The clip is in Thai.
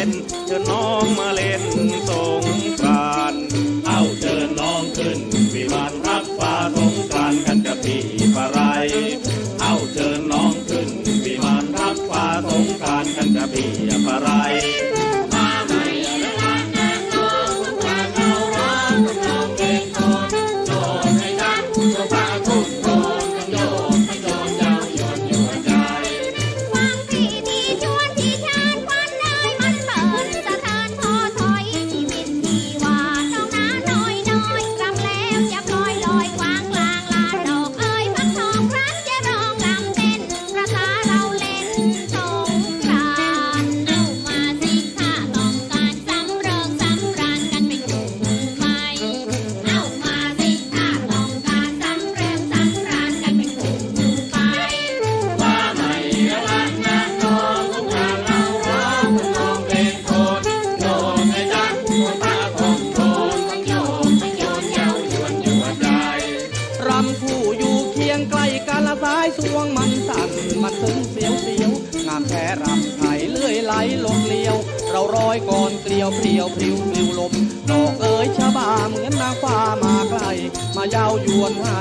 นื้อนเต้นเชิญน้องมาเล่นสงกรานต์เอาเชิญน้องขึ้นวิมานรักฟ้าสงกรานต์กันกับพี่ปะไรเอาเชิญน้องขึ้นวิมานรักฟ้าสงกรานต์กันกับพี่ วงมันสั่นมันถึงเสียวเสียวงามแท้รำไถเลื่อยไหลลงเลียว เราร้อยก่อนเกลียวเปลียวพริ้วปลิวลมดอกเอ๋ยชะบาเหมือนนางฟ้ามาไกล มาเย้ายวนให้